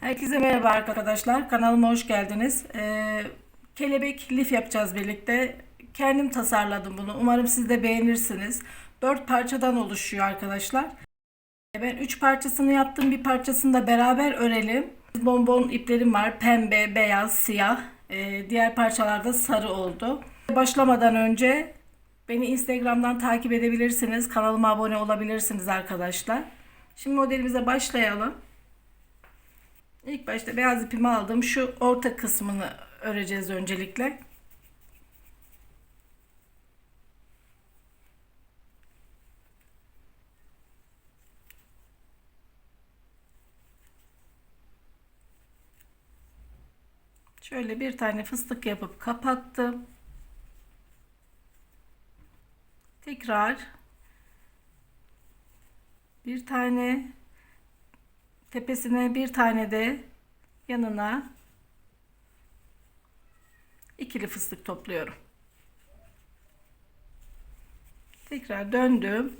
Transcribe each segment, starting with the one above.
Herkese merhaba arkadaşlar. Kanalıma hoş geldiniz. Ee, kelebek lif yapacağız birlikte. Kendim tasarladım bunu. Umarım siz de beğenirsiniz. 4 parçadan oluşuyor arkadaşlar. Ben 3 parçasını yaptım. Bir parçasını da beraber örelim. Bonbon iplerim var. Pembe, beyaz, siyah. Ee, diğer parçalarda sarı oldu. Başlamadan önce beni Instagram'dan takip edebilirsiniz. Kanalıma abone olabilirsiniz arkadaşlar. Şimdi modelimize başlayalım. İlk başta beyaz ipimi aldım. Şu orta kısmını öreceğiz öncelikle. Şöyle bir tane fıstık yapıp kapattım. Tekrar bir tane tepesine bir tane de yanına ikili fıstık topluyorum. Tekrar döndüm.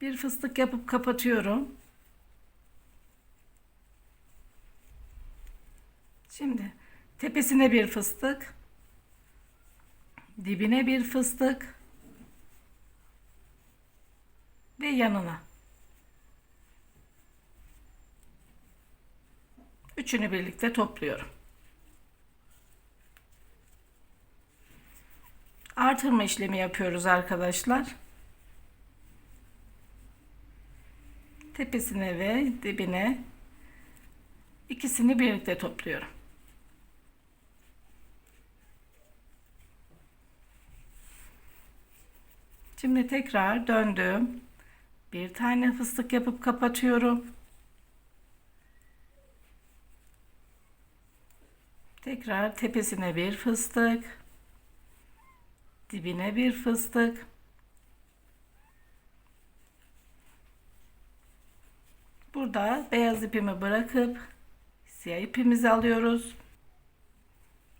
Bir fıstık yapıp kapatıyorum. Şimdi tepesine bir fıstık, dibine bir fıstık ve yanına. Üçünü birlikte topluyorum. Artırma işlemi yapıyoruz arkadaşlar. Tepesine ve dibine ikisini birlikte topluyorum. Şimdi tekrar döndüm. Bir tane fıstık yapıp kapatıyorum. Tekrar tepesine bir fıstık. Dibine bir fıstık. Burada beyaz ipimi bırakıp siyah ipimizi alıyoruz.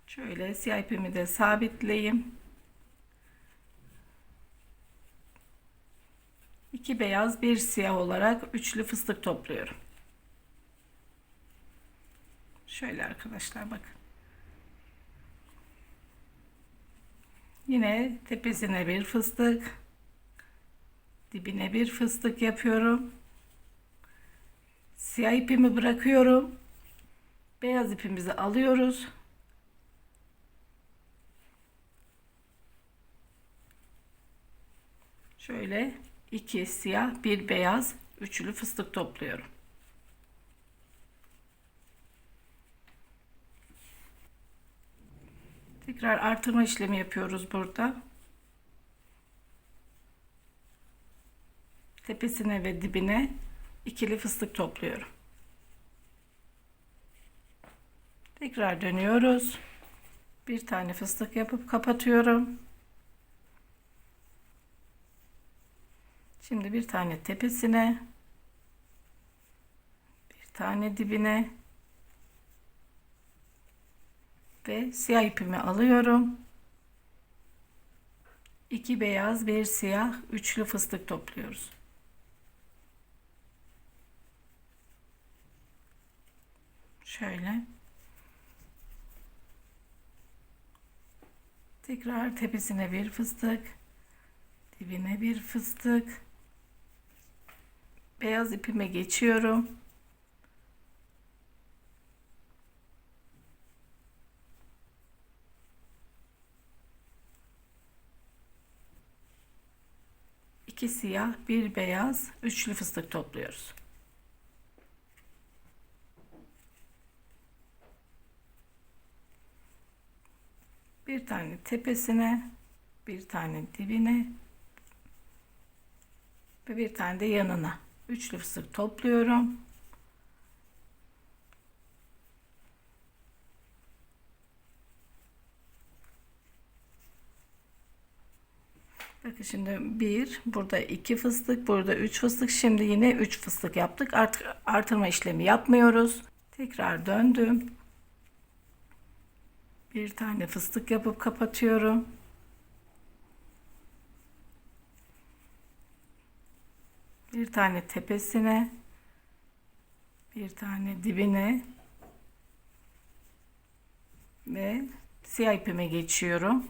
Şöyle siyah ipimi de sabitleyeyim. İki beyaz bir siyah olarak üçlü fıstık topluyorum. Şöyle arkadaşlar bakın. Yine tepesine bir fıstık, dibine bir fıstık yapıyorum. Siyah ipimi bırakıyorum. Beyaz ipimizi alıyoruz. Şöyle iki siyah, bir beyaz, üçlü fıstık topluyorum. Tekrar artırma işlemi yapıyoruz burada. Tepesine ve dibine ikili fıstık topluyorum. Tekrar dönüyoruz. Bir tane fıstık yapıp kapatıyorum. Şimdi bir tane tepesine bir tane dibine ve siyah ipimi alıyorum. İki beyaz, bir siyah, üçlü fıstık topluyoruz. Şöyle. Tekrar tepesine bir fıstık, dibine bir fıstık. Beyaz ipime geçiyorum. İki siyah, bir beyaz, üçlü fıstık topluyoruz. Bir tane tepesine, bir tane dibine ve bir tane de yanına. Üçlü fıstık topluyorum. Bakın şimdi bir, burada iki fıstık, burada üç fıstık. Şimdi yine üç fıstık yaptık. Artık artırma işlemi yapmıyoruz. Tekrar döndüm. Bir tane fıstık yapıp kapatıyorum. Bir tane tepesine Bir tane dibine ve siyah ipime geçiyorum.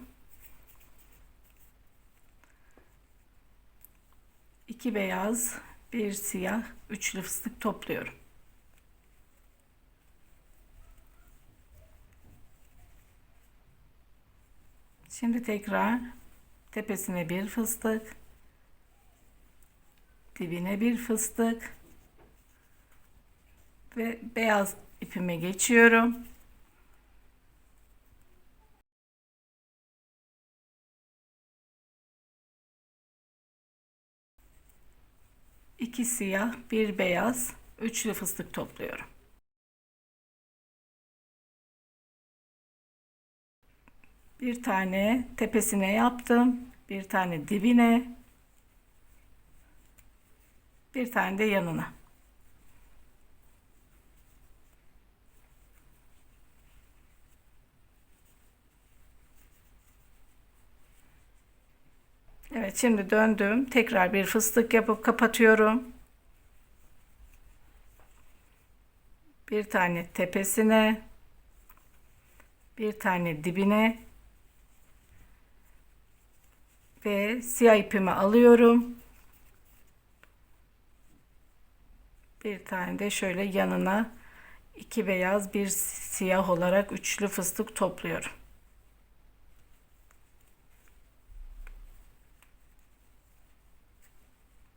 İki beyaz, bir siyah, üçlü fıstık topluyorum. Şimdi tekrar tepesine bir fıstık, dibine bir fıstık ve beyaz ipime geçiyorum. İki siyah, bir beyaz, üçlü fıstık topluyorum. Bir tane tepesine yaptım. Bir tane dibine. Bir tane de yanına. Evet şimdi döndüm. Tekrar bir fıstık yapıp kapatıyorum. Bir tane tepesine. Bir tane dibine. Ve siyah ipimi alıyorum. Bir tane de şöyle yanına iki beyaz bir siyah olarak üçlü fıstık topluyorum.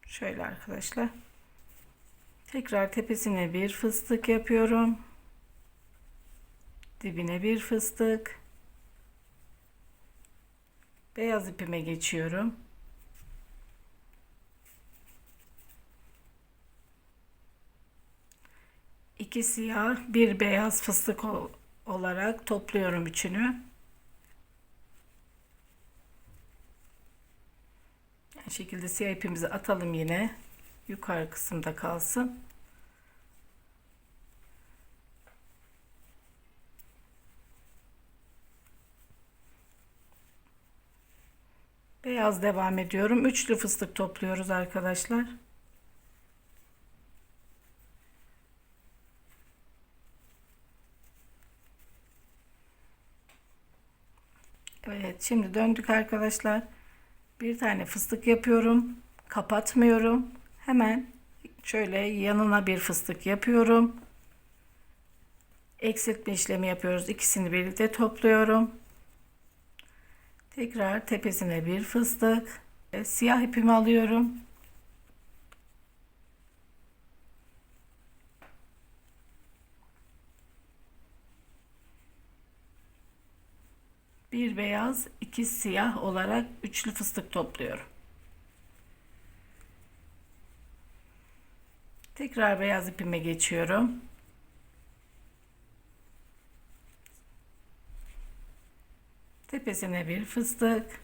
Şöyle arkadaşlar. Tekrar tepesine bir fıstık yapıyorum. Dibine bir fıstık. Beyaz ipime geçiyorum. İki siyah, bir beyaz fıstık olarak topluyorum üçünü. Aynı şekilde siyah ipimizi atalım yine. Yukarı kısımda kalsın. Beyaz devam ediyorum. Üçlü fıstık topluyoruz arkadaşlar. Evet şimdi döndük arkadaşlar. Bir tane fıstık yapıyorum. Kapatmıyorum. Hemen şöyle yanına bir fıstık yapıyorum. Eksiltme işlemi yapıyoruz. İkisini birlikte topluyorum. Tekrar tepesine bir fıstık. Siyah ipimi alıyorum. Bir beyaz, iki siyah olarak üçlü fıstık topluyorum. Tekrar beyaz ipime geçiyorum. Tepesine bir fıstık.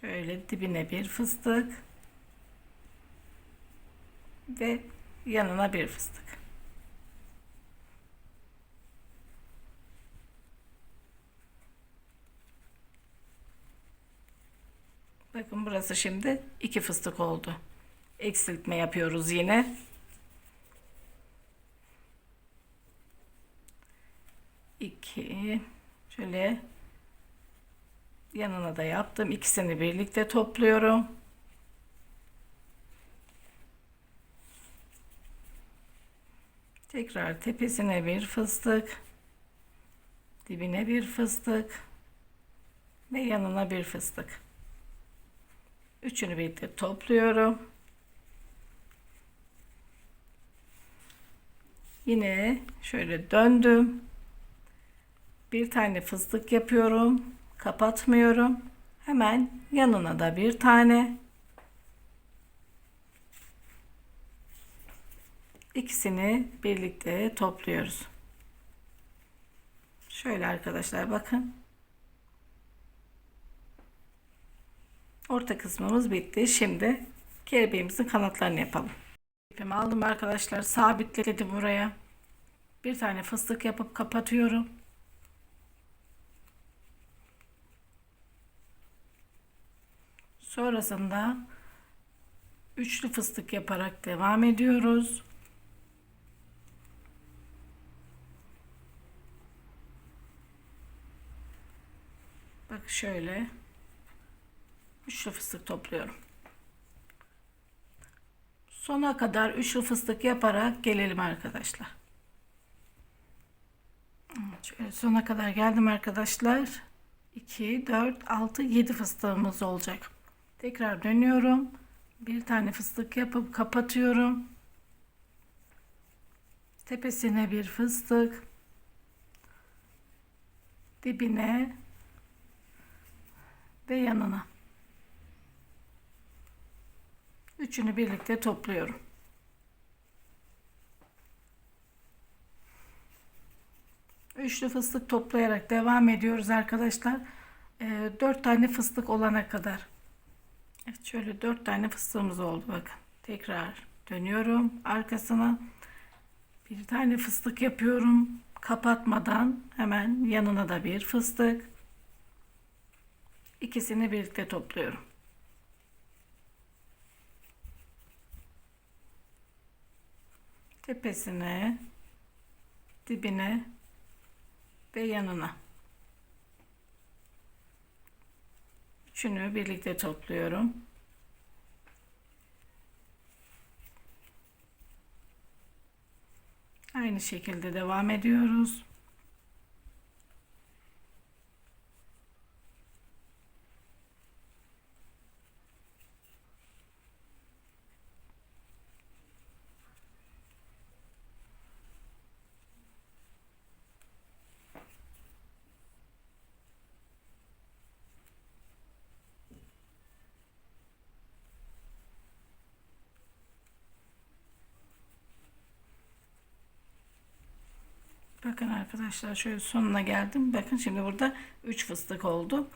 Şöyle dibine bir fıstık. Ve yanına bir fıstık. Bakın burası şimdi iki fıstık oldu. Eksiltme yapıyoruz yine. İki. Şöyle yanına da yaptım. İkisini birlikte topluyorum. Tekrar tepesine bir fıstık. Dibine bir fıstık. Ve yanına bir fıstık. Üçünü birlikte topluyorum. Yine şöyle döndüm. Bir tane fıstık yapıyorum. Kapatmıyorum. Hemen yanına da bir tane. İkisini birlikte topluyoruz. Şöyle arkadaşlar bakın. Orta kısmımız bitti. Şimdi kelebeğimizin kanatlarını yapalım. İpimi aldım arkadaşlar. Sabitledim buraya. Bir tane fıstık yapıp kapatıyorum. Sonrasında üçlü fıstık yaparak devam ediyoruz. Bak şöyle üçlü fıstık topluyorum. Sona kadar üçlü fıstık yaparak gelelim arkadaşlar. Şöyle sona kadar geldim arkadaşlar. 2, 4, 6, 7 fıstığımız olacak. Tekrar dönüyorum. Bir tane fıstık yapıp kapatıyorum. Tepesine bir fıstık. Dibine ve yanına. Üçünü birlikte topluyorum. Üçlü fıstık toplayarak devam ediyoruz arkadaşlar. Ee, dört tane fıstık olana kadar. Evet şöyle dört tane fıstığımız oldu bakın. Tekrar dönüyorum arkasına. Bir tane fıstık yapıyorum. Kapatmadan hemen yanına da bir fıstık. İkisini birlikte topluyorum. Tepesine, dibine ve yanına. Üçünü birlikte topluyorum. Aynı şekilde devam ediyoruz. Bakın arkadaşlar şöyle sonuna geldim. Bakın şimdi burada 3 fıstık oldu.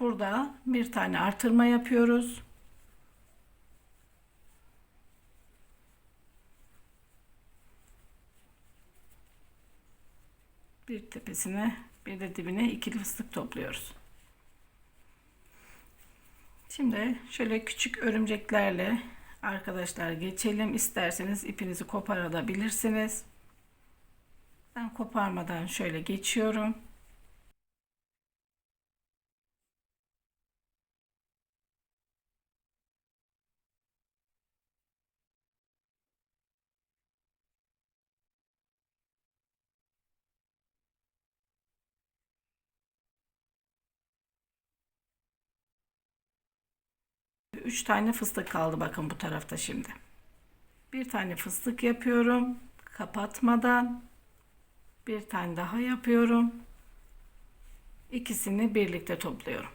Burada bir tane artırma yapıyoruz. Bir tepesine bir de dibine ikili fıstık topluyoruz. Şimdi şöyle küçük örümceklerle arkadaşlar geçelim. İsterseniz ipinizi koparabilirsiniz. Ben koparmadan şöyle geçiyorum. Üç tane fıstık kaldı bakın bu tarafta şimdi. Bir tane fıstık yapıyorum kapatmadan bir tane daha yapıyorum. İkisini birlikte topluyorum.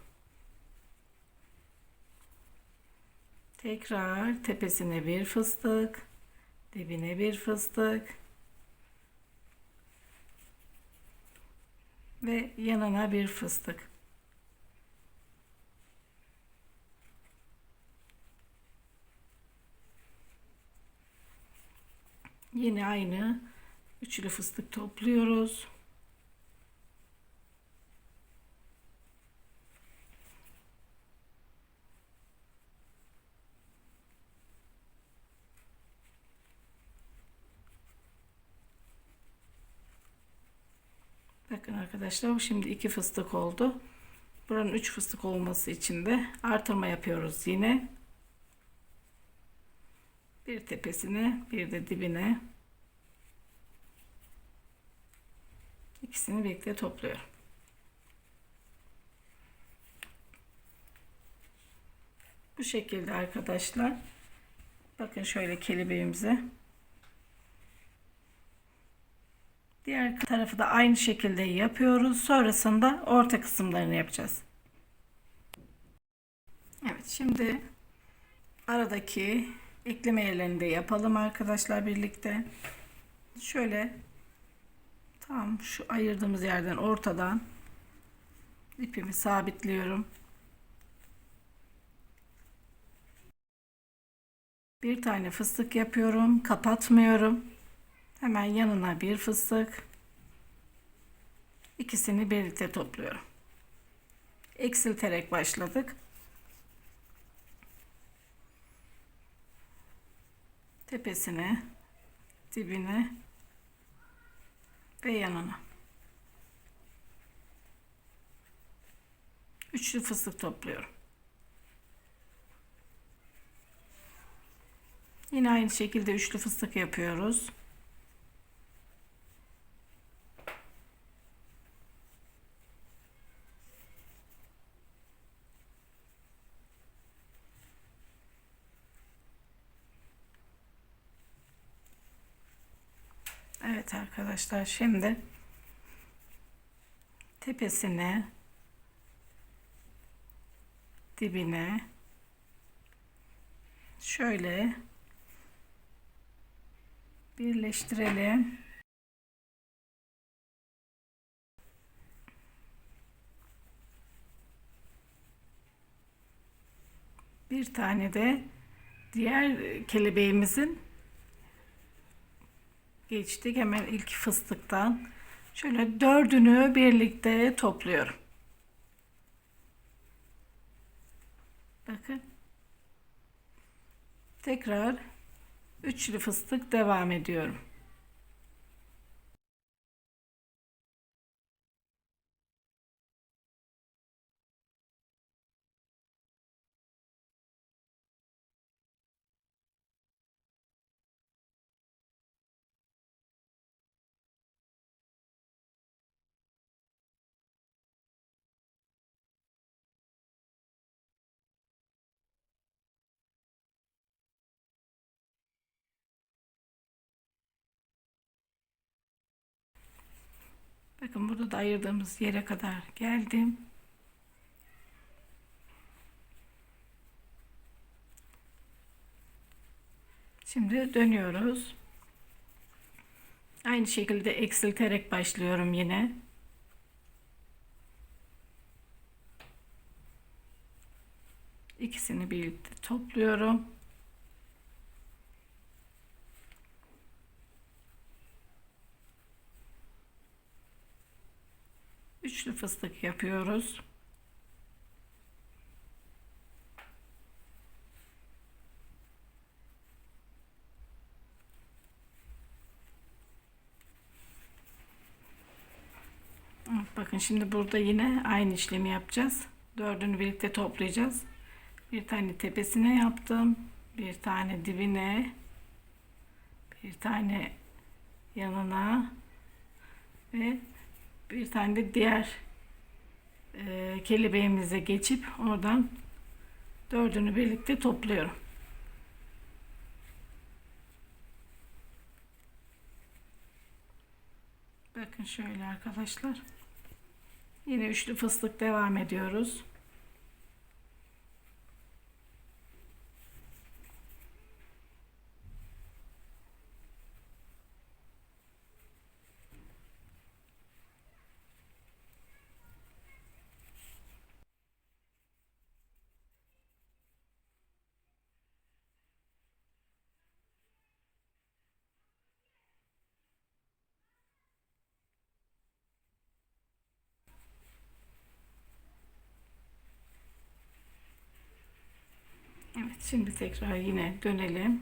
Tekrar tepesine bir fıstık, dibine bir fıstık ve yanına bir fıstık. Yine aynı Üçlü fıstık topluyoruz. Bakın arkadaşlar şimdi iki fıstık oldu. Buranın üç fıstık olması için de artırma yapıyoruz yine. Bir tepesine bir de dibine İkisini birlikte topluyorum. Bu şekilde arkadaşlar. Bakın şöyle kelebeğimize. Diğer tarafı da aynı şekilde yapıyoruz. Sonrasında orta kısımlarını yapacağız. Evet şimdi aradaki ekleme yerlerini de yapalım arkadaşlar birlikte. Şöyle Tam şu ayırdığımız yerden ortadan ipimi sabitliyorum. Bir tane fıstık yapıyorum. Kapatmıyorum. Hemen yanına bir fıstık. İkisini birlikte topluyorum. Eksilterek başladık. Tepesine, dibine ve yanına. üçlü fıstık topluyorum. Yine aynı şekilde üçlü fıstık yapıyoruz. Evet arkadaşlar şimdi tepesine dibine şöyle birleştirelim. Bir tane de diğer kelebeğimizin geçtik hemen ilk fıstıktan. Şöyle dördünü birlikte topluyorum. Bakın. Tekrar üçlü fıstık devam ediyorum. Bakın burada da ayırdığımız yere kadar geldim. Şimdi dönüyoruz. Aynı şekilde eksilterek başlıyorum yine. İkisini birlikte topluyorum. Üçlü fıstık yapıyoruz. Evet, Bakın şimdi burada yine aynı işlemi yapacağız. Dördünü birlikte toplayacağız. Bir tane tepesine yaptım. Bir tane dibine. Bir tane yanına. Ve bir tane de diğer e, kelebeğimize geçip oradan dördünü birlikte topluyorum. Bakın şöyle arkadaşlar. Yine üçlü fıstık devam ediyoruz. Evet şimdi tekrar yine dönelim.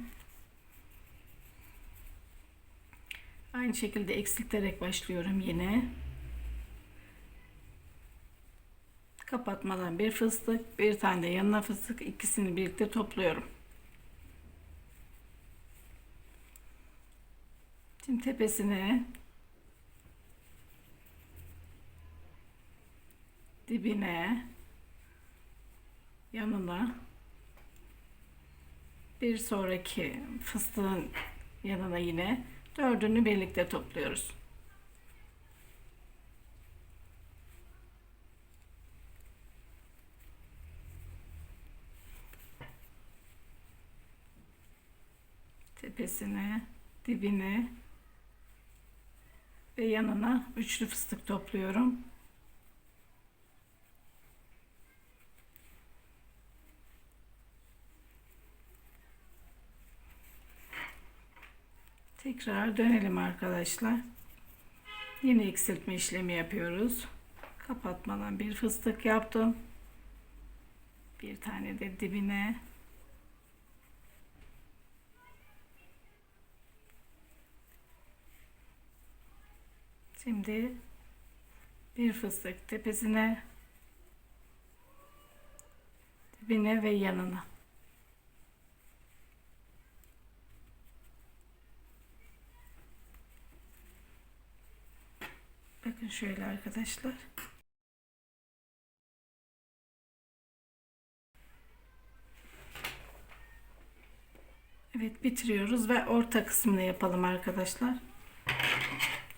Aynı şekilde eksilterek başlıyorum yine. Kapatmadan bir fıstık, bir tane de yanına fıstık, ikisini birlikte topluyorum. Şimdi tepesine dibine yanına bir sonraki fıstığın yanına yine dördünü birlikte topluyoruz. Tepesine, dibine ve yanına üçlü fıstık topluyorum. Tekrar dönelim arkadaşlar. Yine eksiltme işlemi yapıyoruz. Kapatmadan bir fıstık yaptım. Bir tane de dibine. Şimdi bir fıstık tepesine dibine ve yanına. Bakın şöyle arkadaşlar. Evet bitiriyoruz ve orta kısmını yapalım arkadaşlar.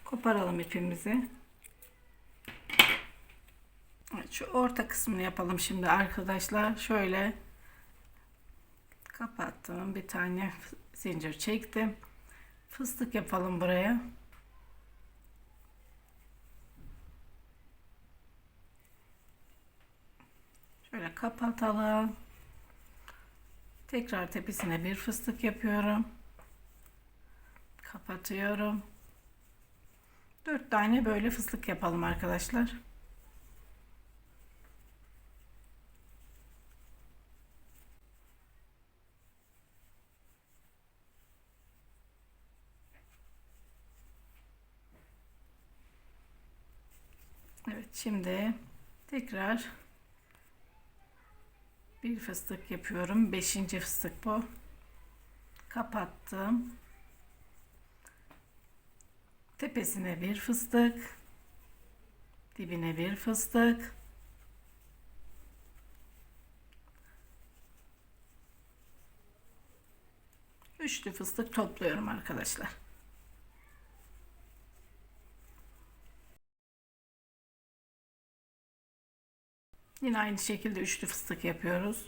Koparalım ipimizi. Evet, şu orta kısmını yapalım şimdi arkadaşlar. Şöyle kapattım. Bir tane zincir çektim. Fıstık yapalım buraya. Kapatalım. Tekrar tepesine bir fıstık yapıyorum. Kapatıyorum. Dört tane böyle fıstık yapalım arkadaşlar. Evet şimdi tekrar bir fıstık yapıyorum. Beşinci fıstık bu. Kapattım. Tepesine bir fıstık. Dibine bir fıstık. Üçlü fıstık topluyorum arkadaşlar. Yine aynı şekilde üçlü fıstık yapıyoruz.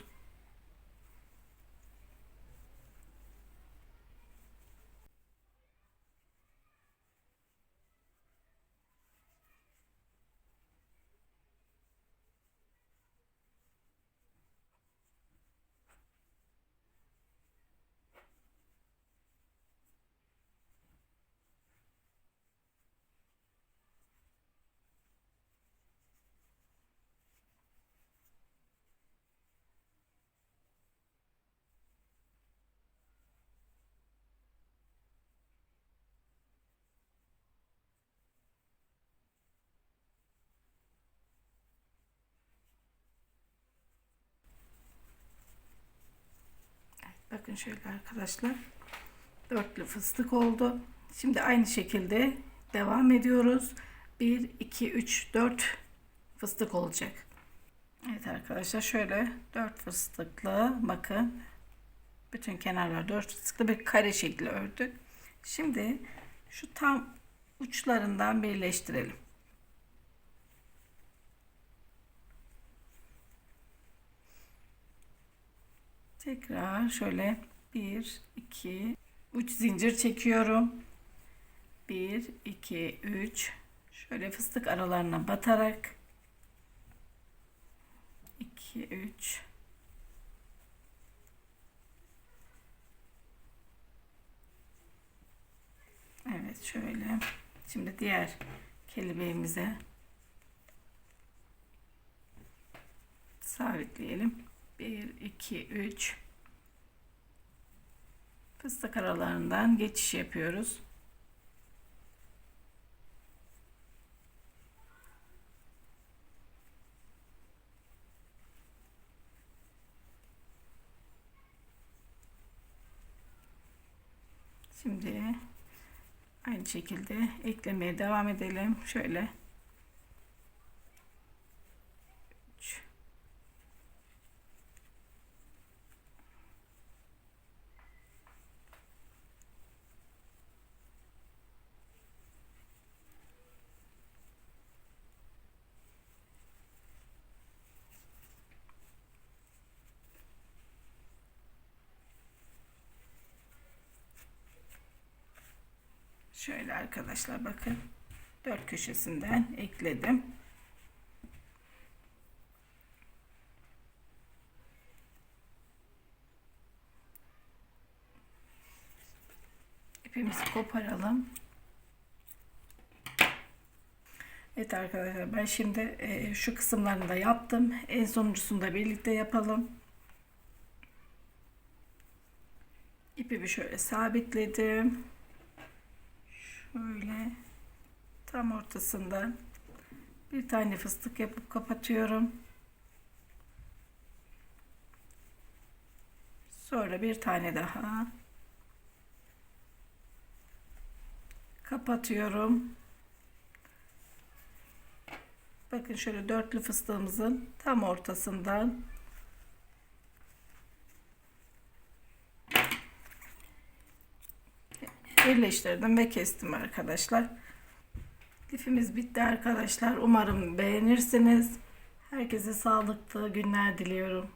Bakın şöyle arkadaşlar. Dörtlü fıstık oldu. Şimdi aynı şekilde devam ediyoruz. 1, 2, 3, 4 fıstık olacak. Evet arkadaşlar şöyle 4 fıstıklı bakın. Bütün kenarlar 4 fıstıklı bir kare şekli ördük. Şimdi şu tam uçlarından birleştirelim. Tekrar şöyle 1 2 3 zincir çekiyorum. 1 2 3 şöyle fıstık aralarına batarak 2 3 Evet şöyle. Şimdi diğer kelebeğimize sabitleyelim. 1 2 3 fıstık aralarından geçiş yapıyoruz. Şimdi aynı şekilde eklemeye devam edelim. Şöyle Şöyle arkadaşlar bakın. Dört köşesinden ekledim. İpimizi koparalım. Evet arkadaşlar ben şimdi e, şu kısımlarını da yaptım. En sonuncusunu da birlikte yapalım. İpimi şöyle sabitledim. Şöyle tam ortasından bir tane fıstık yapıp kapatıyorum. Sonra bir tane daha. Kapatıyorum. Bakın şöyle dörtlü fıstığımızın tam ortasından birleştirdim ve kestim arkadaşlar. Lifimiz bitti arkadaşlar. Umarım beğenirsiniz. Herkese sağlıklı günler diliyorum.